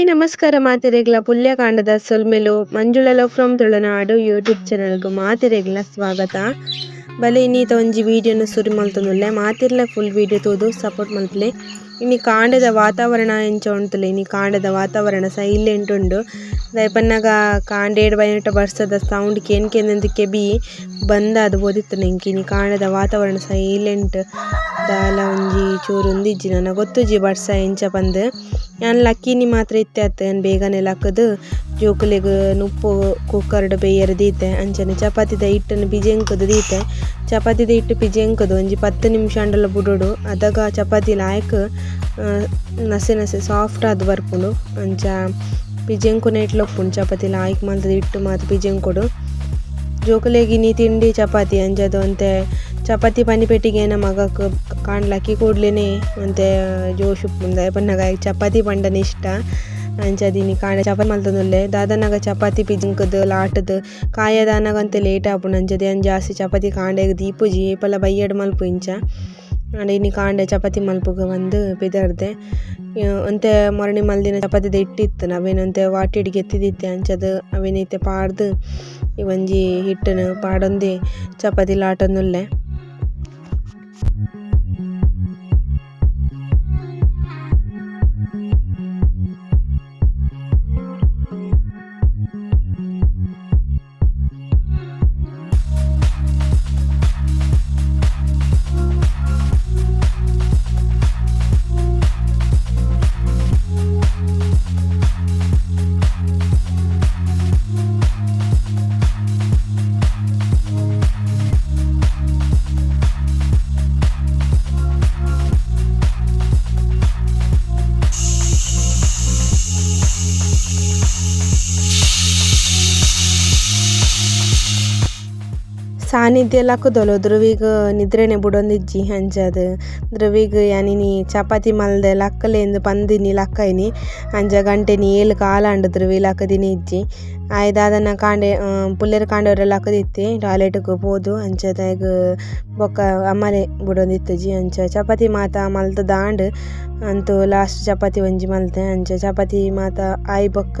Hi, ನಮಸ್ಕಾರ ಮಾತೆರೆಗ್ಲ. ಪುಲ್ಯಕಾಂಡದ ಸೊಲ್ಮೆಲು ಮಂಜುಳಲ ಫ್ರಮ್ ತುಳುನಾಡು ಯೂಟ್ಯೂಬ್ ಚಾನಲ್ಗು ಮಾತೆರೆಗ್ಲ ಸ್ವಾಗತ. ಬಲೆ, ಇನ್ನೀತ ಒಂಜಿ ವಿಡಿಯೋನ ಸುರು ಮಲ್ತೊಂದುಲ್ಲೆ ಮಾತಿರ್ಲ ಫುಲ್ ವಿಡಿಯೋ ತೂದು ಸಪೋರ್ಟ್ ಮಲ್ತಲೆ ಇನಿ ಕಾಂಡದ ವಾತಾವರಣ ಎಂಚ ಉಂಟುಲೆ. ಕಾಂಡದ ವಾತಾವರಣ ಸೈಲೆಂಟ್ ಉಂಡು. ದಯಪನ್ನಾಗ ಕಾಂಡೇಡ್ ಬೈನಟ ಬರ್ಸದ ಸೌಂಡ್ ಕೇನ್ ಕೇಂದಂದು ಕೆಬಿ ಬಂದ ಅದು ಎಂಕ್ ಇನಿ ಕಾಂಡದ ವಾತಾವರಣ ಸೈಲೆಂಟ್ ದಾಲ ಒಂಜಿ ಚೂರು ಉಂದಿಜ್ಜಿ ನನ ಗೊತ್ತುಜಿ ಬರ್ಸ ಎಂಚ ಪಂದ್. ಯಾನ್ ಲಕ್ಕಿನಿ ಮಾತ್ರ ಇತ್ತೆ ಅತ್ತೆ, ಯಾನ್ ಬೇಗನೆ ಲಕ್ಕದ್. ಜೋಕುಲೆಗ್ ನುಪ್ಪು, ಕುಕ್ಕರ್ಡ್ ಬೇಯರ್ ದೀತೆ ಅಂಚನೆ ಚಪಾತಿದ ಹಿಟ್ಟನ್ನು ಪಿಜೆಂಕುದು ದೀತೆ. ಚಪಾತಿದ ಹಿಟ್ಟು ಪಿಜೆಂಕುದು. ಒಂಜಿ ಪತ್ತು ನಿಮಿಷ ಅಂಡಲ ಬುಡುಡು. ಅದಾಗ ಚಪಾತಿ ಲಾಯ್ಕ್ ನಸೆ ನಸೆ ಸಾಫ್ಟ್ ಆದ್ ಬರ್ಪುಂಡು ಅಂಚ ಪಿಜೆಂಕುನ ಇಟ್ಲೊಪ್ಪುಂಡು ಚಪಾತಿ ಲಾಯ್ಕ್ ಮಲ್ತದ ಹಿಟ್ಟು ಮಾತ ಪಿಜೆಂಕೊಡು. ಜೋಕುಲೆಗ್ ಇನಿ ತಿಂಡಿ ಚಪಾತಿ ಅಂಜದು ಒಂತೆ ಚಪಾತಿ ಪಾನಿ ಏನ ಮಗಕ್ ಕಾಣ್ಲಕ್ಕಿ ಕೂಡ್ಲೆನೆ ಒಂತೆ ಜೋಶು ಪನ್ನಗ ಚಪಾತಿ ಪಂಡನ ಇಷ್ಟ. ಅಂಚದೀನಿ ಕಾಣ ಚಪಾತಿ ಮಲ್ತೊಂದುಲ್ಲೆ. ದಾದನಾಗ ಚಪಾತಿ ಪಿಜಿಂಕದ ಲಾಟದ ಕಾಯದಾನಾಗ ಅಂತ ಲೇಟ್ ಆಪುಂಡು ಅಂಚದೆ ಯಾನ್ ಜಾಸ್ತಿ ಚಪಾತಿ ಕಾಂಡೆಗ್ ದೀಪುಜಿ ಏಪಲ ಬೈಯಡ್ ಮಲ್ಪು ಇಂಚ. ಆಂಡ ಇನಿ ಕಾಂಡೆ ಚಪಾತಿ ಮಲ್ಪುಗ ಬಂದು ಬಿದರ್ದೆ. ಒಂತೆ ಮರಣಿ ಮಲ್ದಿನ ಚಪಾತಿದ ಹಿಟ್ಟಿತ್ತು. ನಾವೇನಂತೆ ಒಂತೆ ವಾಟಿಡ್ ಗೆತ್ತಿದಿತ್ತೆ ಅಂಚದ. ಅವೇನೈತೆ ಪಾಡ್ದ್. ಒಂಜಿ ಹಿಟ್ಟನ್ ಪಾಡೊಂದೆ ಚಪಾತಿ ಲಾಟೊಂದುಲ್ಲೆ ಸಾನಿಧ್ಯ ಲಕ್ಕುದೊಲು ಧ್ರುವಿಗ್ ನಿದ್ರೆನೆ ಬುಡೊಂದಿಜ್ಜಿ ಅಂಚದ್ ಧ್ರುವಿಗ್ ಯಾನಿನಿ ಚಪಾತಿ ಮಲ್ದೆ ಲಕ್ಕಲೆಂದು ಪಂದಿನಿ ಲಕ್ಕಯ್ನಿ ಅಂಚ ಗಂಟೆನಿ ಏಲ್ ಕಾಲಾಂಡ್ ಧ್ರುವಿ ಲಕ್ಕದಿನಿ ಇಜ್ಜಿ. ಆಯೆ ಕಾಂಡೆ ಪುಲ್ಲೆರ್ ಕಾಂಡೆರೆ ಲಕ್ಕದಿತ್ತಿ ಟಾಯ್ಲೆಟ್ಗೆ ಪೋದು ಅಂಚದಾಯೆಗ್ ಬೊಕ್ಕ ಅಮ್ಮಲೆ ಬುಡೊಂದಿತ್ತುಜಿ ಅಂಚ ಚಪಾತಿ ಮಾತ ಮಲ್ತ ದಾಂಡ್ ಅಂತು ಲಾಸ್ಟ್ ಚಪಾತಿ ಒಂಜಿ ಮಲ್ತೆ, ಅಂಚ ಚಪಾತಿ ಮಾತ ಆಯಿ ಬೊಕ್ಕ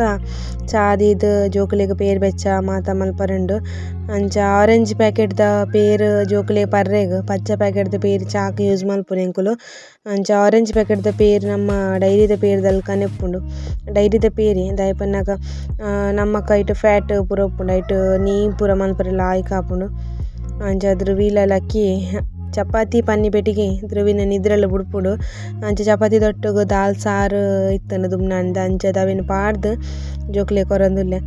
ಚಾದಿದ್ ಜೋಕುಲೆಗ್ ಪೇರ್ ಬೆಚ್ಚ ಮಾತ ಮಲ್ಪರುಂಡು. ಅಂಚ ಆರೆಂಜ್ ಪ್ಯಾಕೆಟ್ ದ ಪೇರ್ ಜೋಕುಲೆ ಪರ್ರೆಗ್, ಪಚ್ಚ ಪ್ಯಾಕೆಟ್ ದ ಪೇರ್ ಚಾಕ್ ಯೂಸ್ ಮಲ್ಪುನೆ ಎಂಕುಲು ಅಂಚ ಆರೆಂಜ್ ಪ್ಯಾಕೆಟ್ ದ ಪೇರ್ ನಮ್ಮ ಡೈರಿದ ಪೇರ್ ದಲ್ಲಿ ಕನೆಪ್ಪುಂಡು. ಡೈರಿದ ಪೇರಿ ದಾಯೆ ಪನ್ನಗ ನಮ್ಮ ಐಟ್ ಫ್ಯಾಟ್ ಪೂರ ಉಪ್ಪುಂಡು, ಐಟ್ ನೀ ಪೂರ ಮಲ್ಪರೆ ಆಯಿ ಕಾಪುಂಡು. ಅಂಚ ಧ್ರುವೀಲ ಲಕ್ಕಿ ಚಪಾತಿ ಪನ್ನಿ ಪೆಟ್ಟಿಗೆ ಧ್ರುವಿನ ನಿದ್ರೆಲ ಬುಡ್ಪುಂಡು. ಅಂಚ ಚಪಾತಿ ದೊಟ್ಟಗು ದಾಲ್, ಸಾರ್ ಇತ್ತಂಡ ದುಮ್ನಂಡ ಅಂಚ ಅವೆನ್ ಪಾಡ್ದ್ ಜೋಕುಲೆ ಕೊರೊಂದುಲ್ಲೆ.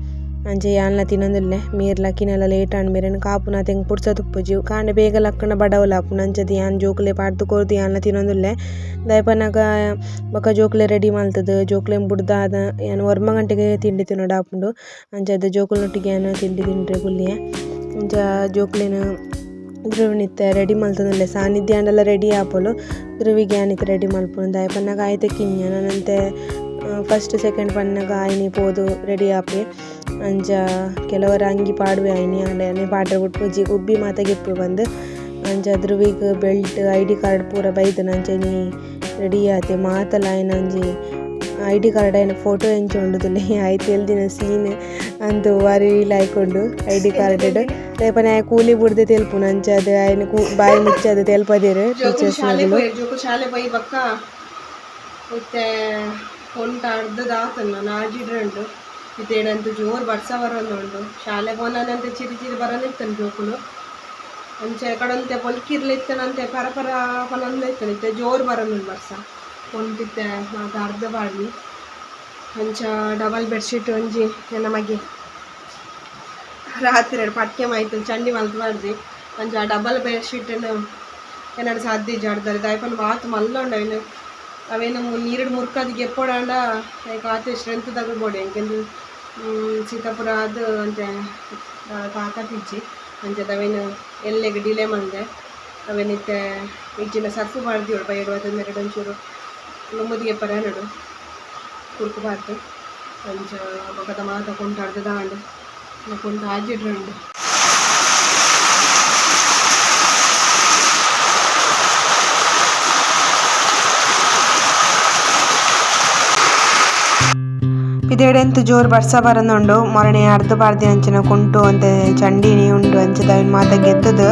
ಅಂಚೆ ಯಾನ್ಲ ತಿನೊಂದುಲ್ಲೆ. ಮೀರ್ ಕಿನಲ ಲೇಟ್ ಆಂಡ್ ಕಾಪು ಕಾಪುನ ತೆಂಗ್ ಪುರ್ಸೊತ್ ತುಪ್ಪುಜಿ ಕಾಂಡೆ ಬೇಗ ಲಕ್ಕನ ಬಡವಲ ಆಪುನ. ಅಂಚದ ಯಾನ್ ಜೋಕ್ಲೆ ಪಾಡ್ದ್ ಕೊರ್ದು ಯಾನ್ಲ ತಿನೊಂದುಲ್ಲೆ. ದಾಯೆ ಪನ್ನಗ ಬೊಕ ಜೋಕುಲೆ ರೆಡಿ ಮಲ್ತುದು. ಜೋಕುಲೆನ್ ಬುಡ್ದಾದ ಯಾನ್ ಒರ್ಮ ಗಂಟೆಗೆ ತಿಂಡಿ ತಿನ್ನೋಡ ಆಪುಂಡು. ಅಂಚದ ಜೋಕುಲ್ನೊಟ್ಟಿಗೆ ಯಾನ್ ತಿಂಡಿ ತಿಂಡ್ರೆ ಕುಲ್ಲಿಯೆ ಅಂಚ ಜೋಕುಲೆನ್ ರೆಡಿ ಮಲ್ತೊಂದುಲ್ಲೆ ಸಾನಿಧ್ಯ ಆಂಡಲ ರೆಡಿ ಆಪೊಲು ಧ್ರುವಿಗೆ ರೆಡಿ ಮಲ್ಪುಂಡು ದಾಯೆ ಪನ್ನಗ ಐತೆ ಕಿಂಜ ನನಂತೆ ಫಸ್ಟ್ ಸೆಕೆಂಡ್ ಪನ್ನಗ ಆಯ್ನಿ ಪೋದು ರೆಡಿ ಆಪೆ ಅಂಚ ಕೆಲವರ ಅಂಗಿ ಪಾಡುವೆ ಆಯ್ನಿ ಪಾಡ್ರ ಪಾಡ್ರೆ ಪೂಜಿ ಉಬ್ಬಿ ಮಾತ ಬಂದು. ಅಂಚ ಧ್ರುವಿಗ್ ಬೆಲ್ಟ್ ಐ ಕಾರ್ಡ್ ಪೂರ ಬೈದು ಅಂಚನೆ ರೆಡಿ ಆತೆ ಮಾತಲ ಆಯ್ನ ಐ ಡಿ ಕಾರ್ಡ್ ಆಯ್ನ ಫೋಟೋ ಎಂಚ ಉಂಡುದುಲ್ಲೆ ಐತೆ ಎಲ್ದಿನ ಸೀನ್ ಅಂದು ವಾರಿ ಲಾಯ್ಕೊಂಡು ಐ ಡಿ ಕಾರ್ಡ್ ರೇಪನೆ ಆಯೆ ಕೂಲಿ ಬುಡ್ದೆ ತೆಲ್ಪುನ ಅಂಚಾದ್ ಆಯ್ನ ಬಾಯಿ ಮುಚ್ಚದ್ ತೆಲ್ಪದೆರ್ ಟೀಚರ್ಸ್ ಜೋಕು ಶಾಲೆ ಪೋಯಿ ಬಕ್ಕ. ಇತ್ತೆ ಕೊಂಟ ಅರ್ಧದ ಆತನ ನಾಜಿಡ್ರಂಡು ಇತ್ತೇಡಂತೂ ಜೋರ್ ಬರ್ಸ ಬರೋಂದುಂಡು ಶಾಲೆ ಪೋನಂತೆ ಚಿರಿ ಚಿರಿ ಬರೋದಿರ್ತಾನೆ ಜೋಕುಲು. ಅಂಚೆ ಕಡಂತೆ ಪೊಲ್ಕಿರ್ಲಿತ್ತನಂತೆ ಪರ ಪರ ಇತ್ತೆ ಜೋರ್ ಬರೋನುಂಡು ಬರ್ಸ ಕೊಂಟಿತ್ತೆ ಅದು ಅರ್ಧ ಬಾಡ್ಲಿ ಅಂಚ ಡಬಲ್ ಬೆಡ್ಶೀಟ್ ಒಂಜಿ ನಮಗೆ ರಾತ್ರಿ ಪಟ್ಕೆ ಮಾಯ್ತು, ಚಂಡಿ ಮಲ್ತಬಾರ್ದು ಅಂಚ ಡಬಲ್ ಬೆಡ್ಶೀಟನ್ನು ಏನಾರು ಸಾಧ್ಯ ಜಾಡ್ದಾರೆ ದಾಯಪನ್ ಬಾತ್ ಮಲ್ಲೊಂಡ ಅವೇನು ಅವೇನು ನೀರಿಡ್ ಮುರ್ಕದ್ ಗೆಪ್ಪೋಡಾಂಡ ಕಾತೆ ಸ್ಟ್ರೆಂತ್ ತಗೋಬೋಡಿ ಎಂಕೆಂದು ಸೀತಾಪುರ ಅದು ಅಂತೆ ತಾಕತ್ತಿಜ್ಜಿ ಅಂಚದ ಅವೇನು ಎಲ್ಲೆಗೆ ಡಿಲೇ ಮಂದೆ. ಅವೇನಿತ್ತೆ ಇಜ್ಜಿನ ಸರ್ಫು ಬೈಡ್ ಅದನ್ನ ಎರಡು, ಒಂಚೂರು. ಲೊಂಬುದಿಗೆ ಪರ ನಡು ಕುರ್ಕುಬಾರ್ದು ಅಂಚ ಬೊಕದ ಮಾತ ಕೊಂಟಾಡ್ದು ದಾಂಡು ಕೊಂಟ ಆಜಿಡ್ರಂಡು ಪಿದೆಡೆಂತ್ ಜೋರು ಬರ್ಸ ಬರೊಂದುಂಡು ಮರಣೆ ಅರ್ಧ ಪಾರ್ದಿ ಅಂಚಿನ ಕುಂಟು ಅಂತೆ ಚಂಡಿನಿ ಉಂಡು ಅಂಚದ ಮಾತ ಗೆತ್ತುದು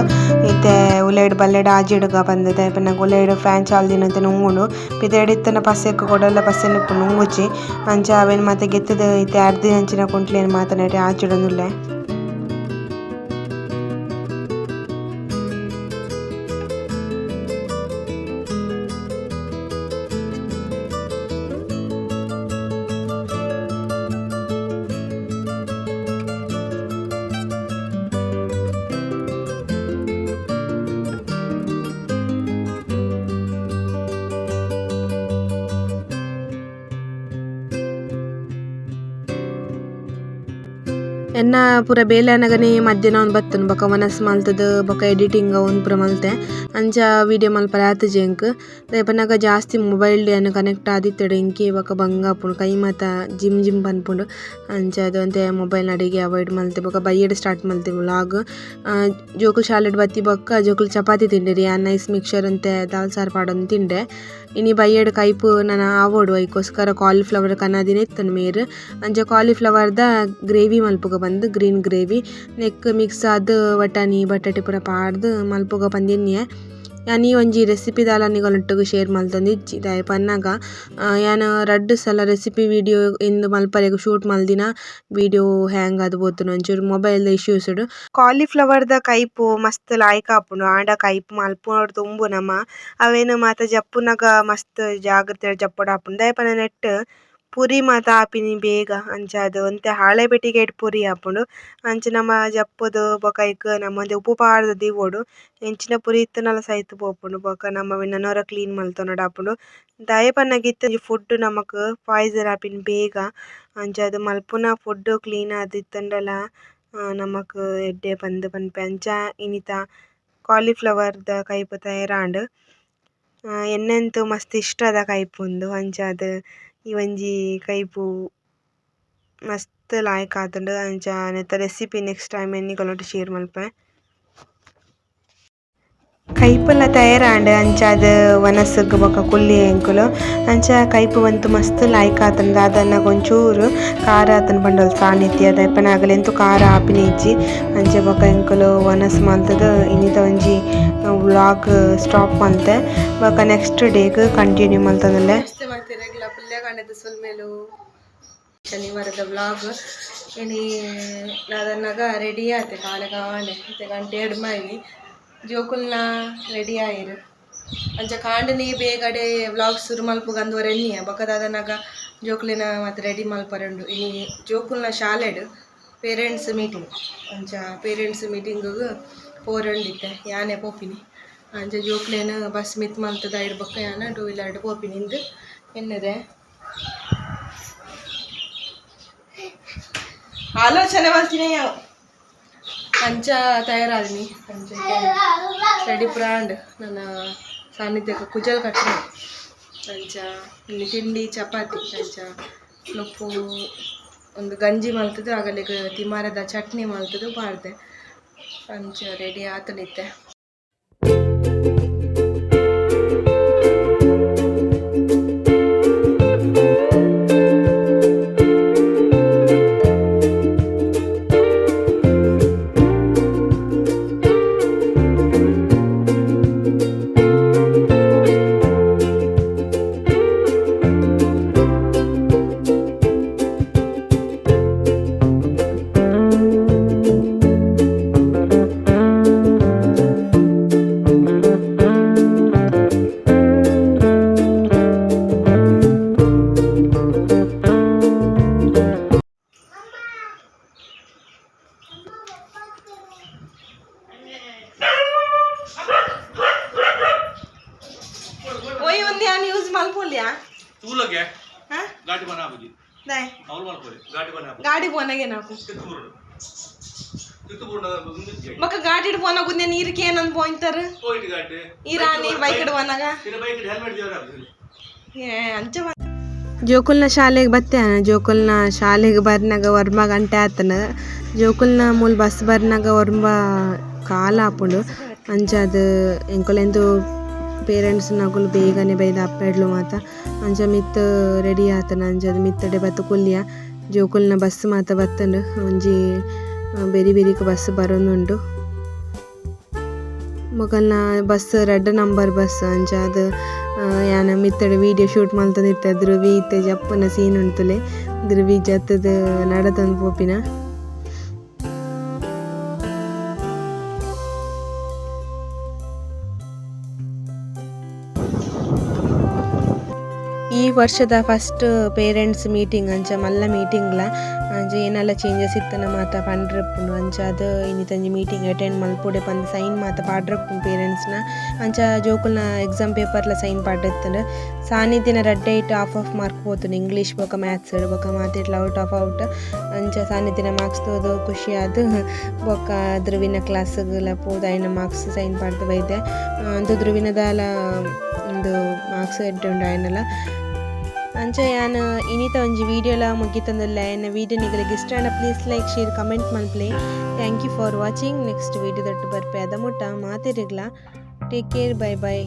ಇತ್ತೆ ಉಲೈಡ್ ಬಲ್ಲೆಡ್ ಆಜಿಡ್ಗ ಬಂದದ. ಪನ್ನಗ ಉಲೈಡ್ ಫ್ಯಾನ್ ಚಾಲ್ದಿನಂತೆ ನುಂಗುಂಡು ಪಿದೆಡ್ ಇತ್ತನ ಪಸ್ಸೆಗ್ ಕೊಡಲ ಪಸ್ಸೆನ್ ಇಪ್ಪು ನುಂಗುಚಿ ಅಂಚ ಅವೆನ್ ಮಾತ ಗೆತ್ತದ ಇತ್ತೆ ಅರ್ದಿ ಅಂಚಿನ ಕುಂಟ್ಲೆನ್ ಮಾತನಾಡಿ ನೆಟೆ ಎನ್ನ ಪೂರ ಬೇಲೆನಗನೆ ಮಧ್ಯಾಹ್ನ ಒಂದು ಬತ್ತುನು. ಬೊಕ ಮನಸ್ ಮಲ್ತುದು, ಬೊಕ ಎಡಿಟಿಂಗ್ ಅವು ಪೂರ ಮಲ್ತೆ. ಅಂಚ ವಿಡಿಯೋ ಮಲ್ಪರೆ ಆತುಜಿ ಜೆಂಕ್. ದಾಯೆಪನ್ನಗ ಜಾಸ್ತಿ ಮೊಬೈಲ್ ಡ್ ಕನೆಕ್ಟ್ ಆದಿತ್ತೆಡ್. ಎಂಕಿ ಬೊಕ ಬಂಗ ಆಪುಂಡು ಕೈ ಮಾತ ಜಿಮ್ ಜಿಮ್ ಪನ್ಪುಂಡು ಅಂಚ ಒಂತೆ ಮೊಬೈಲ್ ಅಡಿಗೆ ಅವಾಯ್ಡ್ ಮಲ್ತೆ. ಬೊಕ ಬಯ್ಯಡ್ ಸ್ಟಾರ್ಟ್ ಮಲ್ತೆ ವ್ಲಾಗ್. ಜೋಕುಲು ಶಾಲೆಡ್ ಬತ್ತಿ ಬೊಕ್ಕ ಜೋಕುಲು ಚಪಾತಿ ತಿಂಡೆರ್. ಯಾನ್ ನೈಸ್ ಮಿಕ್ಸರ್ ಅಂತೆ ದಾಲ್ ಸಾರ್ ಪಾಡೊಂದು ತಿಂಡೆ. ಇನಿ ബയ്യയുടെ ಕೈಪು ನನ ಆವೋಡು ಐಕೋಸ್ಕರ ಕಾಲಿಫ್ಲವರ್ ಕನ್ನದಿನ ಇತ್ತನು ಮೇರ್. ಅಂಚ ಕಾಲಿಫ್ಲವರ್ದ ಗ್ರೇವಿ ಮಲ್ಪುಗ ಬಂದು ಗ್ರೀನ್ ಗ್ರೇವಿ. ನೆಕ್ ಮಿಕ್ಸ್ ಆದ್, ವಟಾಣಿ, ಬಟಾಟೆ ಪೂರ ಪಾಡ್ದ್ ಮಲ್ಪುಗ ಬಂದಿನ್ಯೆ. ಯಾನ್ ಈ ಒಂಜಿ ರೆಸಿಪಿ ದಾಲ ನಿಗೊಲೊಟ್ಟುಗು ಶೇರ್ ಮಲ್ತೊಂದಿಜ್ಜಿ ದಾಯೆ ಪನ್ನಗ ಯಾನ್ ರಡ್ಡ್ ಸಲ ರೆಸಿಪಿ ವಿಡಿಯೋ ಇಂದ್ ಮಲ್ಪರೆಗ್ ಶೂಟ್ ಮಲ್ದಿನ ವಿಡಿಯೋ ಹ್ಯಾಂಗ್ ಆದ್ ಪೋತುಂಡು ಒಂಚೂರು ಮೊಬೈಲ್ ಕಾಲಿಫ್ಲವರ್ ದ ಕೈಪು ಮಸ್ತ್ ಲಾಯ್ಕ್ ಆಪುಂಡು ಆಂಡ ಕೈಪ್ ಮಲ್ಪುನೋಡ್ ತುಂಬು ನಮ ಅವೆನ್ ಮಾತ ಜಪ್ಪುನಗ ಮಸ್ತ್ ಜಾಗ್ರತೆ ಜಪ್ಪುಡು ಆಪುಂಡು ದಾಯೆ ಪಂಡ ಪುರಿ ಮಾತ ಆಪಿನಿ ಬೇಗ ಅಂಚಾದ್ ಒಂತೆ ಹಾಳೆ ಪೆಟ್ಟಿಗೆಡ್ ಪುರಿ ಆಪುಂಡು ಅಂಚ ನಮ ಜಪ್ಪುದು ಬೊಕ ಐಕ್ ನಮ ಒಂಜಿ ಉಪ್ಪು ಪಾಡ್ದ್ ದೀವೊಡು. ಎಂಚಿನ ಪುರಿ ಇತ್ತ್ಂಡಲ ಸೈತ್ ಪೋಪುಂಡು. ಬೊಕ ನಮ್ಮ ಕ್ಲೀನ್ ಮಲ್ತೊನೊಡ್ ಆಪುಂಡು ದಾಯೆ ಪನ್ನಗ ಇತ್ತೆ ಫುಡ್ ನಮಕ್ ಪಾಯ್ಸನ್ ಆಪಿನ ಬೇಗ. ಅಂಚಾದ್ ಮಲ್ಪುನ ಫುಡ್ ಕ್ಲೀನ್ ಆದಿತ್ತಂಡಲ ಇತ್ತಂಡಲ ನಮಕ್ ಎಡ್ಡೆ ಪಂದ್ ಪನ್ಪೆ. ಅಂಚ ಇನಿತ ಕಾಲಿಫ್ಲವರ್ದ ಕೈಪ್ ತಯರಾಂಡ್. ಎನ್ನಂತೂ ಮಸ್ತ್ ಇಷ್ಟದ ಕೈಪುಂದು ಅಂಚಾದ್ ಈ ಒಂಜಿ ಕೈಪು ಮಸ್ತ್ ಲಾಯ್ಕ್ ಆತುಂಡು ಅಂಚ ನೆತ್ತ ರೆಸಿಪಿ ನೆಕ್ಸ್ಟ್ ಟೈಮ್ ಎನ್ನಿಗೊಲೊಟ್ಟು ಶೇರ್ ಮಲ್ಪೆ ಕೈಪಲ್ಲ ತಯಾರಾಂಡ್ ಅಂಚ ಅದ್ ವನಸ್ಗ್ ಬೊಕ ಕುಲ್ಲಿ ಎಂಕುಲು ಅಂಚ ಕೈಪು ಒಂತು ಮಸ್ತ್ ಲಾಯ್ಕ್ ಆತಂದ ದಾದನ್ನಗ ಒಂಚೂರು ಖಾರ ಆತುಂಡು ಪಂಡೊಲ್ ಸಾನಿತ್ಯ ದಾಯೆಪನ ಅಗಲೆಂತು ಖಾರ ಆಪಿನ ಇಜ್ಜಿ ಅಂಚೆ ಬೊಕ ಎಂಕುಲು ವನಸ್ ಮಲ್ತುದು ಇನ್ನಿತ ಒಂಜಿ ವ್ಲಾಗ್ ಸ್ಟಾಪ್ ಮಲ್ತೆ ಬೊಕ ನೆಕ್ಸ್ಟ್ ಡೇಗ್ ಕಂಟಿನ್ಯೂ ಮಲ್ತೊಂದುಲ್ಲೆ ಪಲ್ಯ ಸುಲ್ಮೇಲು ಶನಿವಾರದ ವ್ಲಾಗ್ ಇನಿ ನಾದನ್ನಾಗ ರೆಡಿ ಆತೆ ಕಾಲ ಕಾಣೆ, ಮತ್ತೆ ಗಂಟೆ ಎರಡು ಮೈಲಿ ಜೋಕುಲ್ನ ರೆಡಿ ಆಯಿರು. ಅಂಚ ಕಾಂಡನಿ ಬೇಗಡೆ ವ್ಲಾಗ್ ಶುರು ಮಲ್ಪು ಗಂದುವರೆ ಎನ್ನಿಯ? ಬೊಕದಾದನಗ ಜೋಕುಲಿನ ಮತ್ತೆ ರೆಡಿ ಮಲ್ಪರಂಡು. ಇನಿ ಜೋಕುಲ್ನ ಶಾಲೆಡ್ ಪೇರೆಂಟ್ಸ್ ಮೀಟಿಂಗ್ ಅಂಚ ಪೇರೆಂಟ್ಸ್ ಮೀಟಿಂಗ್ ಪೋರಂಡಿತ್ತೆ ಯಾನೆ ಪೋಪಿನಿ. ಅಂಚ ಜೋಕ್ಲೇನು ಬಸ್ ಮಿತ್ ಮಲ್ತದ ಇಡ್ಬೇಕು ಯಾನ ಟೂ ವೀಲರ್ಡ್ ಪೋಪಿನಿಂದು ಎನ್ನದೆ. ಆಲೋಚನೆ ಮಾಡ್ತೀನಿ ಪಂಚ ಅಂಚ ಪಂಚಕ್ಕೆ ರೆಡಿ ಪ್ರಾಂಡ್ ನನ್ನ ಸಾನ್ನಿಧ್ಯಕ್ಕೆ ಕುಜಲ್ ಕಟ್ಟ ಪಂಚ, ಇಲ್ಲಿ ತಿಂಡಿ, ಚಪಾತಿ, ಪಂಚ ನೊಪ್ಪು ಒಂದು ಗಂಜಿ ಮಲ್ತದ್ದು ಆಗಲೇ ತಿಮಾರದ ಚಟ್ನಿ ಮಲ್ತದ್ದು ಮಾಡಿದೆ ಪಂಚ ರೆಡಿ ಆತನಿತ್ತೆ. ಹಾ? ಗಾಡಿ ಬನ ಆಗುದಿ ದಾಯ್ ಅವ್ರು ಮಾಡ್ಕೊಳ್ಳಿ ಗಾಡಿ ನಾವು. ಮಕ್ಕ ಗುಂದೆ ನೀರಿಗೆ ಏನಂದ್ ಬೋಯ್ತಾರ? ಹೋಯ್ತು ಗಾಡಿ. ಬೈಕ್ ಪೋನಾಗ ತಿರ ಬೈಕ್ ಹೆಲ್ಮೆಟ್ ದೇವರ ಆಗುದಿಲ್ಲ ಏ ಅಂಚ ಬ- ಜೋಕುಲ್ನ ಶಾಲೆಗೆ ಬತ್ತಾನ ಜೋಕುಲ್ನ ಶಾಲೆಗೆ ಬರ್ನಾಗ ವರ್ಮ ಗಂಟೆ ಆತನ. ಜೋಕುಲ್ನ ಮೂಲ್ ಬಸ್ ಬರ್ನಾಗ ವರ್ಮ ಕಾಲ ಆಪುಂಡು ಅಂಚ ಅದು ಎಂಕೊಲೆಂದು ಪೇರೆಂಟ್ಸ್ ನಗುಲು ಬೇಗನೆ ಬೈದ ಅಪ್ಪೆಡ್ಲು ಮಾತ. ಅಂಚ ಮಿತ್ ರೆಡಿ ಆತನ ಅಂಚಾದ್ ಮಿತ್ತಡೆ ಬತ್ತು ಕೊಲ್ಲಿಯ ಜೋಕುಲ್ನ ಬಸ್ ಮಾತ ಬತ್ತುಂಡು. ಒಂಜಿ ಬೆರಿ ಬೆರಿಕ್ ಬಸ್ ಬರೊಂದುಂಡು. ಮೊಕಲ್ನ ಬಸ್ ರೆಡ್ ನಂಬರ್ ಬಸ್ ಅಂಚ ಅದು ಯಾನ ಮಿತ್ತಡೆ ವಿಡಿಯೋ ಶೂಟ್ ಮಲ್ತೊಂದಿತ್ತ ಧ್ರುವಿ ಇತ್ತೆ ಜಪ್ಪುನ ಸೀನ್ ಉಂಟುಲೆ ಧ್ರುವಿ ಜತ್ತದ ನಡತಂದು ಪೋಪಿನ. ವರ್ಷದ ಫಸ್ಟ್ ಪೇರೆಂಟ್ಸ್ ಮೀಟಿಂಗ್ ಅಂಚ, ಮಲ್ಲ ಮೀಟಿಂಗ್ಲ ಅಂಚ ಏನೆಲ್ಲ ಚೇಂಜಸ್ ಇತ್ತನ ಮಾತ ಪಂಡ್ರಪ್ಪುಂಡು ಅಂಚ ಅದು ಇನ್ನಿತಂಜಿ ಮೀಟಿಂಗ್ ಅಟೆಂಡ್ ಮಲ್ಪೊಡೆ ಪಂದ್ ಸೈನ್ ಮಾತ ಪಾಡ್ರಪ್ಪುಂಡು ಪೇರೆಂಟ್ಸ್ನ ಅಂಚ ಜೋಕುಲ್ನ ಎಕ್ಸಾಮ್ ಪೇಪರ್ಲ ಸೈನ್ ಪಾಡ್ರೆತ್ತಂಡು. ಸಾನ್ನಿಧ್ಯನ red eight of of mark ಪೋತುಂಡು English ಬೊಕ ಮ್ಯಾಥ್ಸ್ ಬೊಕ ಮಾತಿಟ್ಲ ಔಟ್ ಆಫ್ ಔಟ್ ಅಂಚ ಸಾನ್ನಿಧ್ಯನ ಮಾರ್ಕ್ಸ್ ತೋದು ಖುಷಿ ಆದ್, ಬೊಕ ಧ್ರುವಿನ ಕ್ಲಾಸ್ಗೆಲ್ಲ ಪೋದು ಐನ ಮಾರ್ಕ್ಸ್ ಸೈನ್ ಪಾಡ್ದು ಬೈದೆ. ಅಂದು ಧ್ರುವಿನದಾಲ ಒಂದು ಮಾರ್ಕ್ಸ್ ಎಡ್ಡೆ ಆಯ್ನಲ್ಲ ಅಂಚ ಯಾನ್ ಇನಿತ ಒಂಜಿ ವಿಡಿಯೋಲ ಮುಗಿತಂದುಲ್ಲ ಎನ್ನ ವಿಡಿಯೋ ನಿಗಳಿಗೆ ಇಷ್ಟ ಆಂಡ please like share comment ಮನ್ಪ್ಲೆ thank you for watching next video ದೊಟ್ಟು ಬರ್ಪೆ ಅದ ಮುಟ್ಟ ಮಾತಿರಿಗ್ಲ ಟೇಕ್ ಕೇರ್ ಬೈ ಬೈ